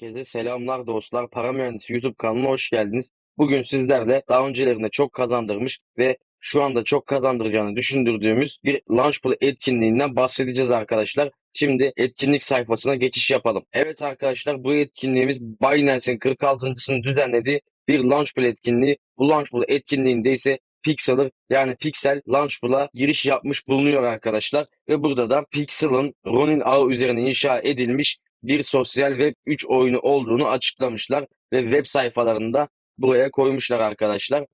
Herkese selamlar dostlar. Para Mühendisi YouTube kanalına hoş geldiniz. Bugün sizlerle daha öncelerinde çok kazandırmış ve şu anda çok kazandıracağını düşündürdüğümüz bir Launchpool etkinliğinden bahsedeceğiz arkadaşlar. Şimdi etkinlik sayfasına geçiş yapalım. Evet arkadaşlar bu etkinliğimiz Binance'in 46.sını düzenlediği bir Launchpool etkinliği. Bu Launchpool etkinliğinde ise Pixel'ır yani Pixel Launchpool'a giriş yapmış bulunuyor arkadaşlar. Ve burada da Pixel'ın Ronin ağı üzerine inşa edilmiş bir sosyal web 3 oyunu olduğunu açıklamışlar ve web sayfalarında buraya koymuşlar arkadaşlar.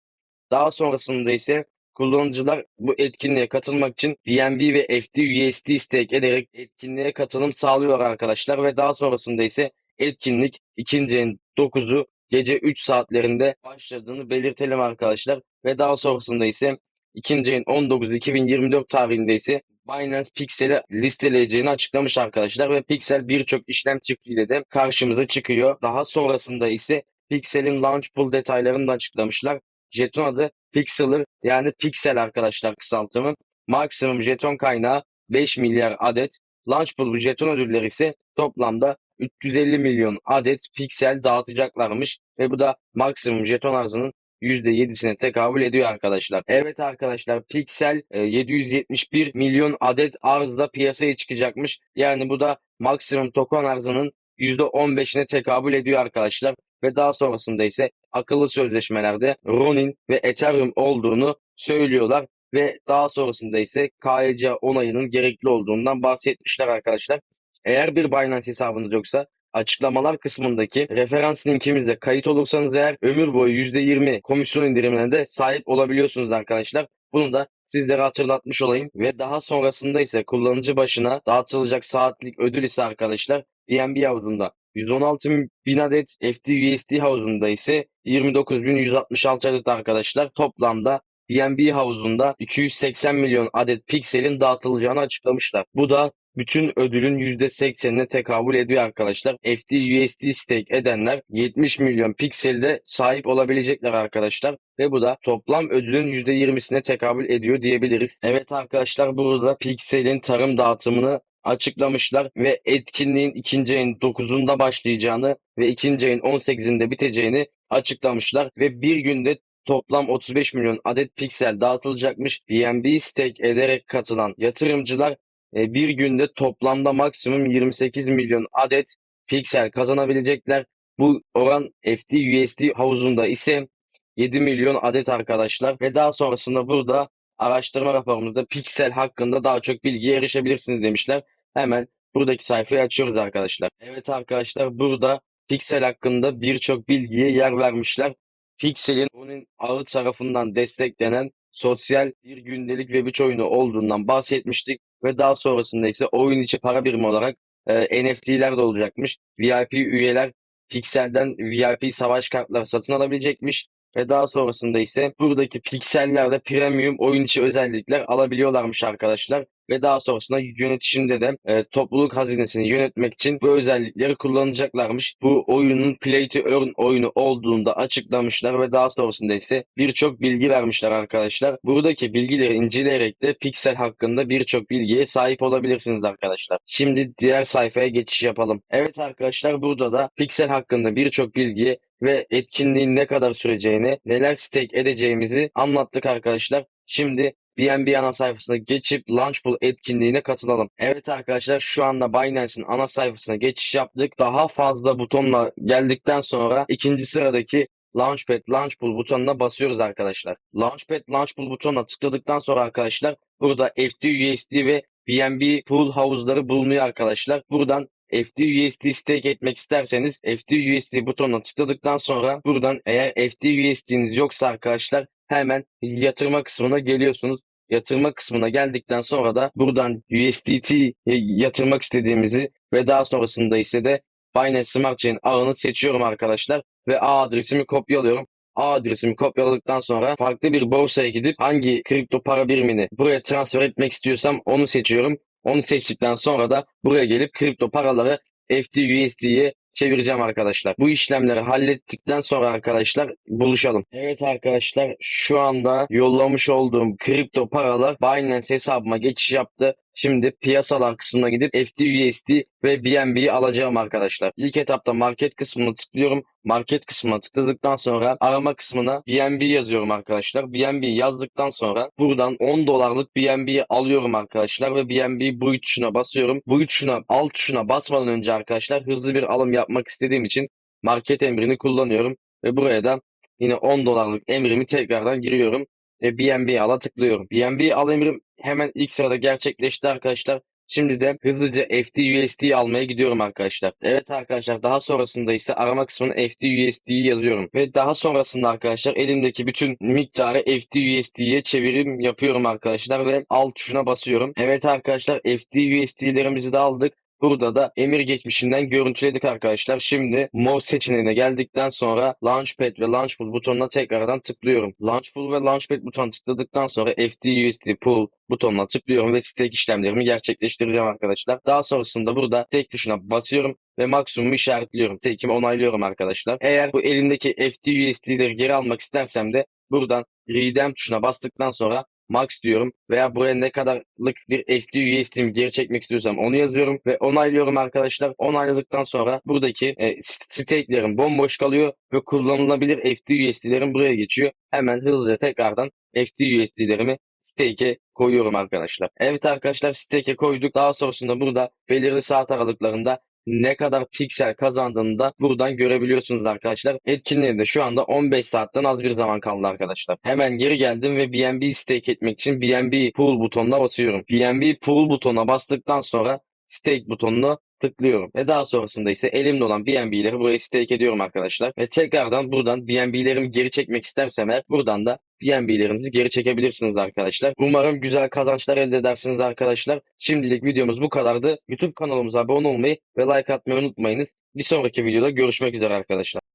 Daha sonrasında ise kullanıcılar bu etkinliğe katılmak için BNB ve FT stake ederek etkinliğe katılım sağlıyor arkadaşlar ve daha sonrasında ise etkinlik 2. ayın 9'u gece 3 saatlerinde başladığını belirtelim arkadaşlar ve daha sonrasında ise 2. ayın 19 2024 tarihinde ise Binance Pixel'i listeleyeceğini açıklamış arkadaşlar ve Pixel birçok işlem çiftliğiyle de karşımıza çıkıyor. Daha sonrasında ise Pixel'in launch pool detaylarını da açıklamışlar. Jeton adı Pixel'ır yani Pixel arkadaşlar kısaltımı. Maksimum jeton kaynağı 5 milyar adet. Launch pool jeton ödülleri ise toplamda 350 milyon adet piksel dağıtacaklarmış ve bu da maksimum jeton arzının %7'sine tekabül ediyor arkadaşlar. Evet arkadaşlar Pixel e, 771 milyon adet arzda piyasaya çıkacakmış. Yani bu da maksimum token arzının %15'ine tekabül ediyor arkadaşlar. Ve daha sonrasında ise akıllı sözleşmelerde Ronin ve Ethereum olduğunu söylüyorlar. Ve daha sonrasında ise KYC onayının gerekli olduğundan bahsetmişler arkadaşlar. Eğer bir Binance hesabınız yoksa açıklamalar kısmındaki referans linkimizde kayıt olursanız eğer ömür boyu %20 komisyon indirimine de sahip olabiliyorsunuz arkadaşlar. Bunu da sizlere hatırlatmış olayım ve daha sonrasında ise kullanıcı başına dağıtılacak saatlik ödül ise arkadaşlar BNB havuzunda 116 bin adet FTUSD havuzunda ise 29.166 adet arkadaşlar toplamda BNB havuzunda 280 milyon adet pikselin dağıtılacağını açıklamışlar. Bu da bütün ödülün %80'ine tekabül ediyor arkadaşlar. FTUSD stake edenler 70 milyon pikselde sahip olabilecekler arkadaşlar. Ve bu da toplam ödülün %20'sine tekabül ediyor diyebiliriz. Evet arkadaşlar burada pikselin tarım dağıtımını açıklamışlar ve etkinliğin 2. ayın 9'unda başlayacağını ve 2. ayın 18'inde biteceğini açıklamışlar ve bir günde toplam 35 milyon adet piksel dağıtılacakmış. BNB stake ederek katılan yatırımcılar bir günde toplamda maksimum 28 milyon adet piksel kazanabilecekler. Bu oran FTUSD havuzunda ise 7 milyon adet arkadaşlar ve daha sonrasında burada araştırma raporumuzda piksel hakkında daha çok bilgiye erişebilirsiniz demişler. Hemen buradaki sayfayı açıyoruz arkadaşlar. Evet arkadaşlar burada piksel hakkında birçok bilgiye yer vermişler. Piksel'in onun ağı tarafından desteklenen sosyal bir gündelik web 3 oyunu olduğundan bahsetmiştik ve daha sonrasında ise oyun içi para birimi olarak e, NFT'ler de olacakmış. VIP üyeler Pixel'den VIP savaş kartları satın alabilecekmiş ve daha sonrasında ise buradaki piksellerde premium oyun içi özellikler alabiliyorlarmış arkadaşlar ve daha sonrasında yönetişimde de e, topluluk hazinesini yönetmek için bu özellikleri kullanacaklarmış. Bu oyunun play to earn oyunu olduğunda açıklamışlar ve daha sonrasında ise birçok bilgi vermişler arkadaşlar. Buradaki bilgileri inceleyerek de Pixel hakkında birçok bilgiye sahip olabilirsiniz arkadaşlar. Şimdi diğer sayfaya geçiş yapalım. Evet arkadaşlar burada da Pixel hakkında birçok bilgiye ve etkinliğin ne kadar süreceğini, neler stake edeceğimizi anlattık arkadaşlar. Şimdi BNB ana sayfasına geçip Launchpool etkinliğine katılalım. Evet arkadaşlar şu anda Binance'in ana sayfasına geçiş yaptık. Daha fazla butonla geldikten sonra ikinci sıradaki Launchpad Launchpool butonuna basıyoruz arkadaşlar. Launchpad Launchpool butonuna tıkladıktan sonra arkadaşlar burada FTUSD ve BNB pool havuzları bulunuyor arkadaşlar. Buradan FTUSD stake etmek isterseniz FTUSD butonuna tıkladıktan sonra buradan eğer FTUSD'niz yoksa arkadaşlar hemen yatırma kısmına geliyorsunuz. Yatırma kısmına geldikten sonra da buradan USDT yatırmak istediğimizi ve daha sonrasında ise de Binance Smart Chain ağını seçiyorum arkadaşlar ve ağ adresimi kopyalıyorum. ağ adresimi kopyaladıktan sonra farklı bir borsaya gidip hangi kripto para birimini buraya transfer etmek istiyorsam onu seçiyorum. Onu seçtikten sonra da buraya gelip kripto paraları FTUSD'ye çevireceğim arkadaşlar. Bu işlemleri hallettikten sonra arkadaşlar buluşalım. Evet arkadaşlar şu anda yollamış olduğum kripto paralar Binance hesabıma geçiş yaptı Şimdi piyasalar kısmına gidip FTUSD ve BNB'yi alacağım arkadaşlar. İlk etapta market kısmına tıklıyorum. Market kısmına tıkladıktan sonra arama kısmına BNB yazıyorum arkadaşlar. BNB yazdıktan sonra buradan 10 dolarlık BNB'yi alıyorum arkadaşlar ve BNB bu tuşuna basıyorum. Bu tuşuna alt tuşuna basmadan önce arkadaşlar hızlı bir alım yapmak istediğim için market emrini kullanıyorum ve buraya da yine 10 dolarlık emrimi tekrardan giriyorum ve BNB ala tıklıyorum. BNB al emrim hemen ilk sırada gerçekleşti arkadaşlar. Şimdi de hızlıca FTUSD almaya gidiyorum arkadaşlar. Evet arkadaşlar daha sonrasında ise arama kısmına FTUSD'yi yazıyorum. Ve daha sonrasında arkadaşlar elimdeki bütün miktarı FTUSD'ye çevirim yapıyorum arkadaşlar ve alt tuşuna basıyorum. Evet arkadaşlar FTUSD'lerimizi de aldık. Burada da emir geçmişinden görüntüledik arkadaşlar. Şimdi More seçeneğine geldikten sonra Launchpad ve Launchpool butonuna tekrardan tıklıyorum. Launchpool ve Launchpad butonuna tıkladıktan sonra FTUSD Pool butonuna tıklıyorum ve stake işlemlerimi gerçekleştireceğim arkadaşlar. Daha sonrasında burada stake tuşuna basıyorum ve maksimumu işaretliyorum. Stake'imi onaylıyorum arkadaşlar. Eğer bu elimdeki FTUSD'leri geri almak istersem de buradan Redeem tuşuna bastıktan sonra max diyorum veya buraya ne kadarlık bir FTUSD'mi geri çekmek istiyorsam onu yazıyorum ve onaylıyorum arkadaşlar. Onayladıktan sonra buradaki e, stake'lerim bomboş kalıyor ve kullanılabilir FTUSD'lerim buraya geçiyor. Hemen hızlıca tekrardan FTUSD'lerimi stake'e koyuyorum arkadaşlar. Evet arkadaşlar stake'e koyduk. Daha sonrasında burada belirli saat aralıklarında ne kadar piksel kazandığını da buradan görebiliyorsunuz arkadaşlar. Etkinliğinde şu anda 15 saatten az bir zaman kaldı arkadaşlar. Hemen geri geldim ve BNB stake etmek için BNB pool butonuna basıyorum. BNB pool butonuna bastıktan sonra stake butonuna tıklıyorum. Ve daha sonrasında ise elimde olan BNB'leri buraya stake ediyorum arkadaşlar. Ve tekrardan buradan BNB'lerimi geri çekmek istersem eğer buradan da BNB'lerinizi geri çekebilirsiniz arkadaşlar. Umarım güzel kazançlar elde edersiniz arkadaşlar. Şimdilik videomuz bu kadardı. YouTube kanalımıza abone olmayı ve like atmayı unutmayınız. Bir sonraki videoda görüşmek üzere arkadaşlar.